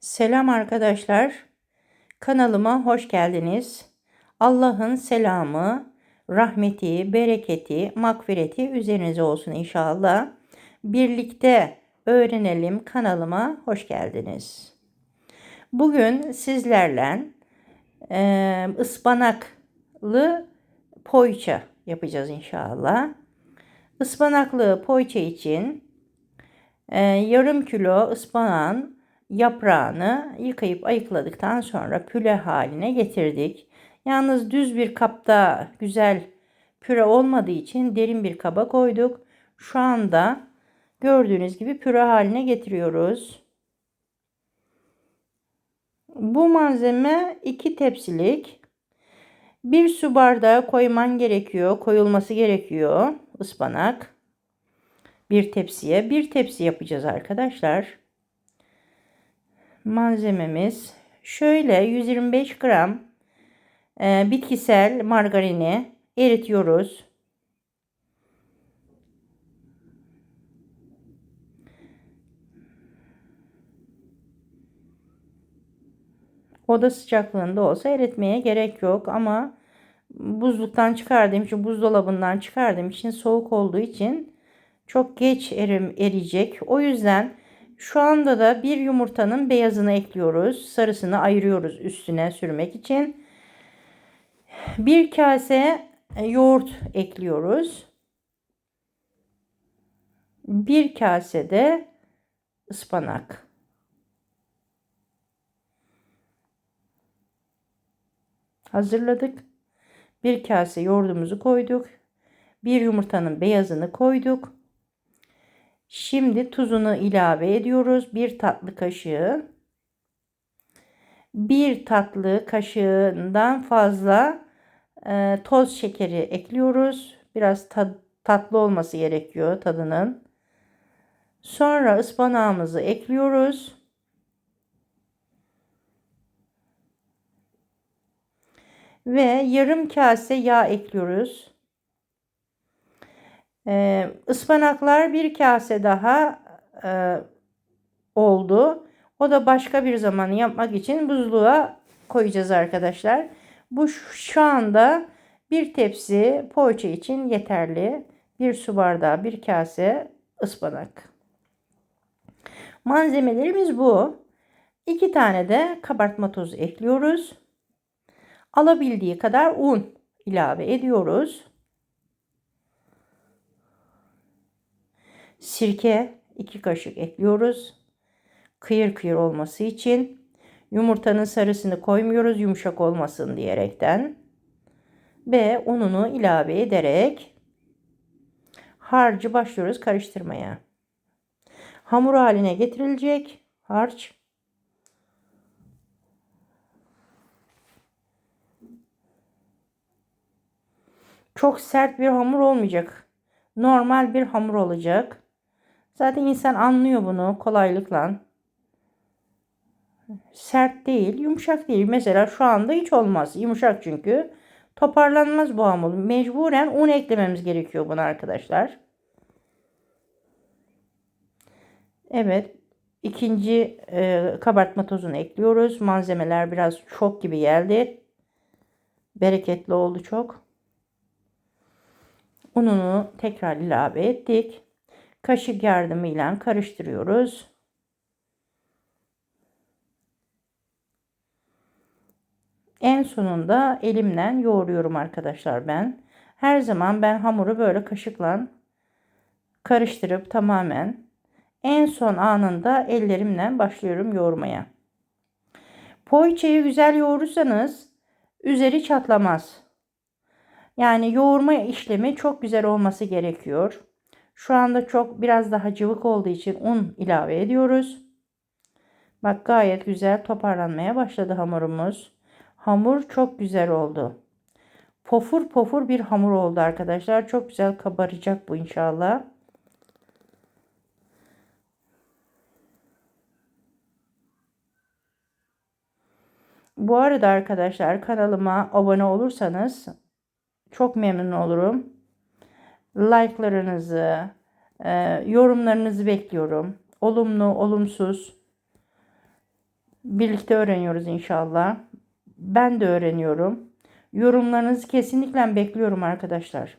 Selam arkadaşlar. Kanalıma hoş geldiniz. Allah'ın selamı, rahmeti, bereketi, mağfireti üzerinize olsun inşallah. Birlikte öğrenelim kanalıma hoş geldiniz. Bugün sizlerle e, ıspanaklı poğaça yapacağız inşallah. Ispanaklı poğaça için e, yarım kilo ıspanağın yaprağını yıkayıp ayıkladıktan sonra püre haline getirdik. Yalnız düz bir kapta güzel püre olmadığı için derin bir kaba koyduk. Şu anda gördüğünüz gibi püre haline getiriyoruz. Bu malzeme 2 tepsilik. Bir su bardağı koyman gerekiyor. Koyulması gerekiyor ıspanak. Bir tepsiye. Bir tepsi yapacağız arkadaşlar malzememiz şöyle 125 gram e, bitkisel margarini eritiyoruz. Oda sıcaklığında olsa eritmeye gerek yok ama buzluktan çıkardığım için buzdolabından çıkardığım için soğuk olduğu için çok geç erim eriyecek. O yüzden şu anda da bir yumurtanın beyazını ekliyoruz. Sarısını ayırıyoruz üstüne sürmek için. Bir kase e, yoğurt ekliyoruz. Bir kase de ıspanak. Hazırladık. Bir kase yoğurdumuzu koyduk. Bir yumurtanın beyazını koyduk. Şimdi tuzunu ilave ediyoruz. Bir tatlı kaşığı. Bir tatlı kaşığından fazla e, toz şekeri ekliyoruz. Biraz tat, tatlı olması gerekiyor tadının. Sonra ıspanağımızı ekliyoruz. Ve yarım kase yağ ekliyoruz. Ee, ıspanaklar bir kase daha e, oldu. O da başka bir zaman yapmak için buzluğa koyacağız arkadaşlar. Bu şu anda bir tepsi poğaça için yeterli. Bir su bardağı, bir kase ıspanak. Malzemelerimiz bu. İki tane de kabartma tozu ekliyoruz. Alabildiği kadar un ilave ediyoruz. Sirke 2 kaşık ekliyoruz. Kıyır kıyır olması için. Yumurtanın sarısını koymuyoruz yumuşak olmasın diyerekten. Ve ununu ilave ederek harcı başlıyoruz karıştırmaya. Hamur haline getirilecek harç. Çok sert bir hamur olmayacak. Normal bir hamur olacak. Zaten insan anlıyor bunu kolaylıkla. Sert değil, yumuşak değil. Mesela şu anda hiç olmaz. Yumuşak çünkü. Toparlanmaz bu hamur. Mecburen un eklememiz gerekiyor buna arkadaşlar. Evet. ikinci e, kabartma tozunu ekliyoruz. Malzemeler biraz çok gibi geldi. Bereketli oldu çok. Ununu tekrar ilave ettik kaşık yardımıyla karıştırıyoruz. En sonunda elimle yoğuruyorum arkadaşlar ben. Her zaman ben hamuru böyle kaşıkla karıştırıp tamamen en son anında ellerimle başlıyorum yoğurmaya. Poğaçayı güzel yoğurursanız üzeri çatlamaz. Yani yoğurma işlemi çok güzel olması gerekiyor. Şu anda çok biraz daha cıvık olduğu için un ilave ediyoruz. Bak gayet güzel toparlanmaya başladı hamurumuz. Hamur çok güzel oldu. Pofur pofur bir hamur oldu arkadaşlar. Çok güzel kabaracak bu inşallah. Bu arada arkadaşlar kanalıma abone olursanız çok memnun olurum like'larınızı, e, yorumlarınızı bekliyorum. Olumlu, olumsuz. Birlikte öğreniyoruz inşallah. Ben de öğreniyorum. Yorumlarınızı kesinlikle bekliyorum arkadaşlar.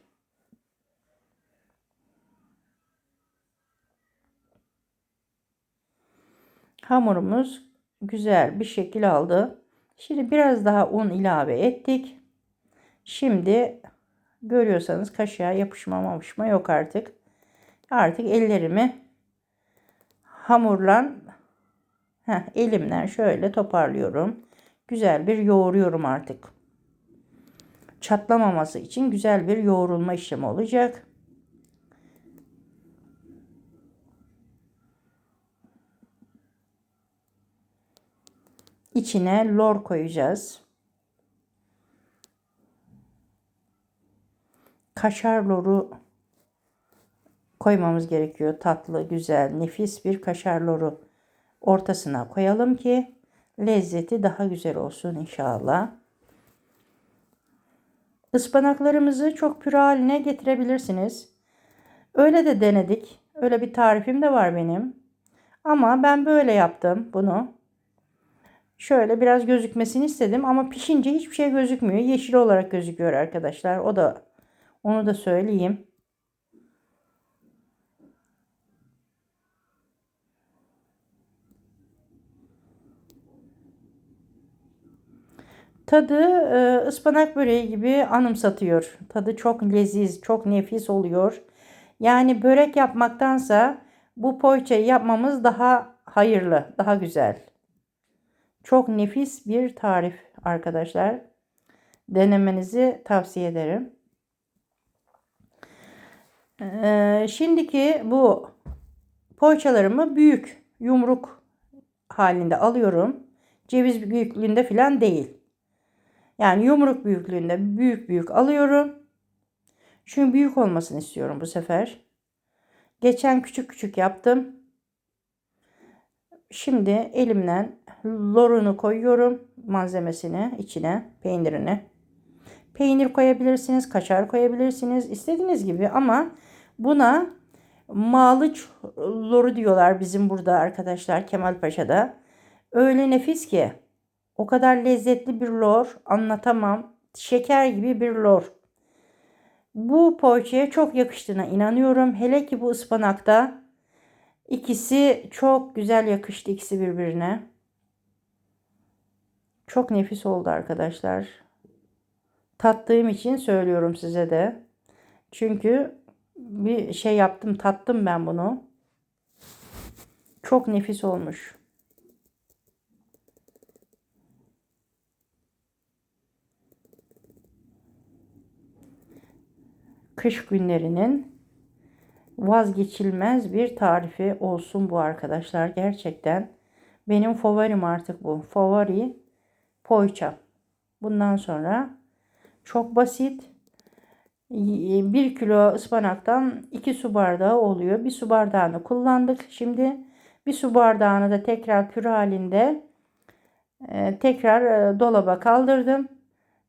Hamurumuz güzel bir şekil aldı. Şimdi biraz daha un ilave ettik. Şimdi görüyorsanız kaşığa yapışma yapışma yok artık. Artık ellerimi hamurla heh, elimden şöyle toparlıyorum. Güzel bir yoğuruyorum artık. Çatlamaması için güzel bir yoğrulma işlemi olacak. İçine lor koyacağız. Kaşar loru koymamız gerekiyor. Tatlı, güzel, nefis bir kaşar loru ortasına koyalım ki lezzeti daha güzel olsun inşallah. Ispanaklarımızı çok püre haline getirebilirsiniz. Öyle de denedik. Öyle bir tarifim de var benim. Ama ben böyle yaptım bunu. Şöyle biraz gözükmesini istedim ama pişince hiçbir şey gözükmüyor. Yeşil olarak gözüküyor arkadaşlar. O da onu da söyleyeyim. Tadı e, ıspanak böreği gibi anımsatıyor. Tadı çok leziz, çok nefis oluyor. Yani börek yapmaktansa bu poğaçayı yapmamız daha hayırlı, daha güzel. Çok nefis bir tarif arkadaşlar. Denemenizi tavsiye ederim. Ee, şimdiki bu poğaçalarımı büyük yumruk halinde alıyorum. Ceviz büyüklüğünde falan değil. Yani yumruk büyüklüğünde büyük büyük alıyorum. Çünkü büyük olmasını istiyorum bu sefer. Geçen küçük küçük yaptım. Şimdi elimden lorunu koyuyorum malzemesine içine peynirini. Peynir koyabilirsiniz, kaşar koyabilirsiniz istediğiniz gibi ama buna malıç loru diyorlar bizim burada arkadaşlar Kemalpaşa'da. Öyle nefis ki o kadar lezzetli bir lor anlatamam. Şeker gibi bir lor. Bu poğaçaya çok yakıştığına inanıyorum. Hele ki bu ıspanakta ikisi çok güzel yakıştı ikisi birbirine. Çok nefis oldu arkadaşlar. Tattığım için söylüyorum size de. Çünkü bir şey yaptım, tattım ben bunu. Çok nefis olmuş. Kış günlerinin vazgeçilmez bir tarifi olsun bu arkadaşlar. Gerçekten benim favorim artık bu. Favori poğaça. Bundan sonra çok basit. 1 kilo ıspanaktan 2 su bardağı oluyor. Bir su bardağını kullandık. Şimdi bir su bardağını da tekrar püre halinde e, tekrar e, dolaba kaldırdım.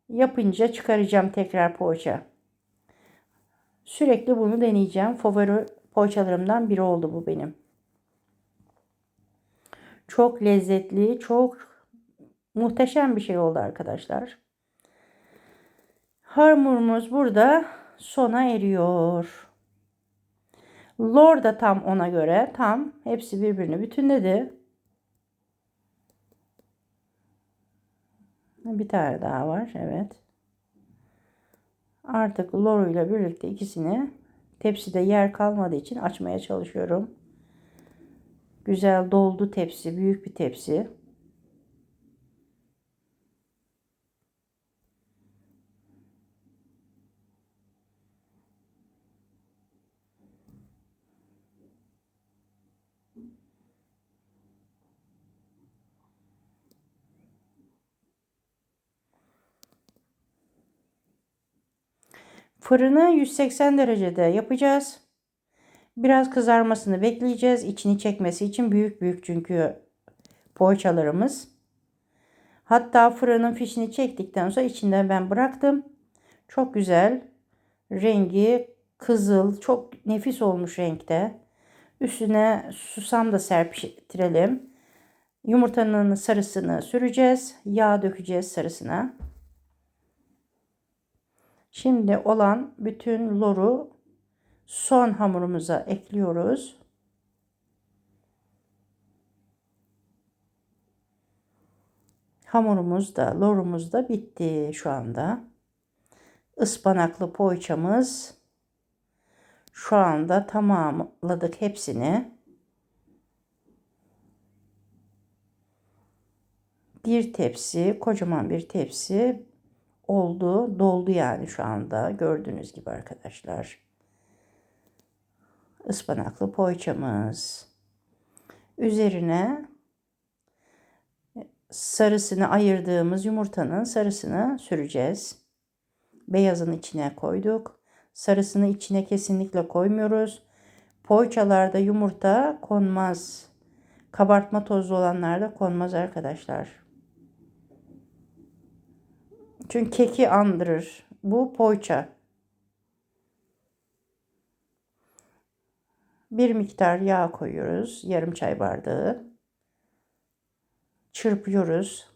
Yapınca çıkaracağım tekrar poğaça. Sürekli bunu deneyeceğim. Favori poğaçalarımdan biri oldu bu benim. Çok lezzetli, çok muhteşem bir şey oldu arkadaşlar. Hamurumuz burada sona eriyor. Lor da tam ona göre tam hepsi birbirini bütünledi. Bir tane daha var. Evet. Artık loru ile birlikte ikisini tepside yer kalmadığı için açmaya çalışıyorum. Güzel doldu tepsi. Büyük bir tepsi. Fırını 180 derecede yapacağız. Biraz kızarmasını bekleyeceğiz. İçini çekmesi için büyük büyük çünkü poğaçalarımız. Hatta fırının fişini çektikten sonra içinden ben bıraktım. Çok güzel. Rengi kızıl. Çok nefis olmuş renkte. Üstüne susam da serpiştirelim. Yumurtanın sarısını süreceğiz. Yağ dökeceğiz sarısına. Şimdi olan bütün loru son hamurumuza ekliyoruz. Hamurumuz da lorumuz da bitti şu anda. Ispanaklı poğaçamız şu anda tamamladık hepsini. Bir tepsi, kocaman bir tepsi oldu. Doldu yani şu anda. Gördüğünüz gibi arkadaşlar. Ispanaklı poğaçamız. Üzerine sarısını ayırdığımız yumurtanın sarısını süreceğiz. Beyazın içine koyduk. Sarısını içine kesinlikle koymuyoruz. Poğaçalarda yumurta konmaz. Kabartma tozlu olanlarda konmaz arkadaşlar. Çünkü keki andırır. Bu poğaça. Bir miktar yağ koyuyoruz. Yarım çay bardağı. Çırpıyoruz.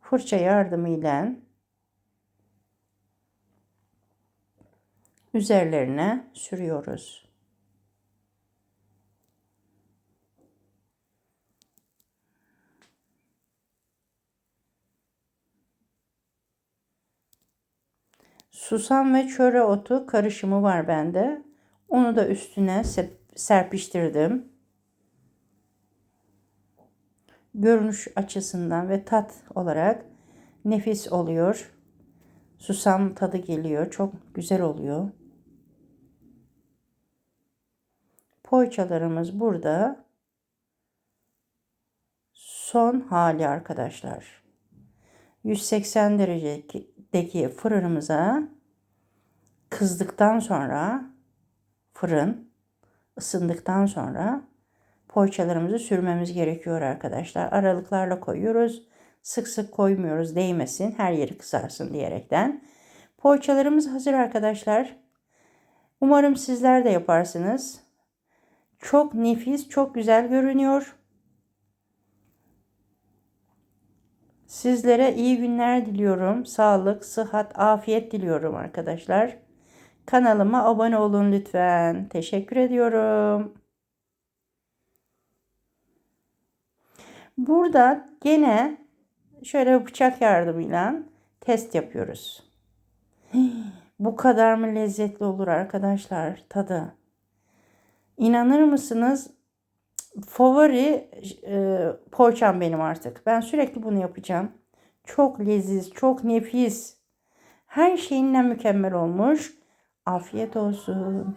Fırça yardımıyla üzerlerine sürüyoruz. Susam ve çöre otu karışımı var bende. Onu da üstüne serpiştirdim. Görünüş açısından ve tat olarak nefis oluyor. Susam tadı geliyor. Çok güzel oluyor. Poğaçalarımız burada. Son hali arkadaşlar. 180 derecedeki fırınımıza kızdıktan sonra fırın ısındıktan sonra poğaçalarımızı sürmemiz gerekiyor arkadaşlar. Aralıklarla koyuyoruz. Sık sık koymuyoruz değmesin her yeri kızarsın diyerekten. Poğaçalarımız hazır arkadaşlar. Umarım sizler de yaparsınız. Çok nefis, çok güzel görünüyor. Sizlere iyi günler diliyorum. Sağlık, sıhhat, afiyet diliyorum arkadaşlar. Kanalıma abone olun lütfen. Teşekkür ediyorum. Burada gene şöyle bıçak yardımıyla test yapıyoruz. Bu kadar mı lezzetli olur arkadaşlar tadı? İnanır mısınız? Favori e, poğaçam benim artık. Ben sürekli bunu yapacağım. Çok leziz, çok nefis. Her şeyinle mükemmel olmuş. Afiyet olsun.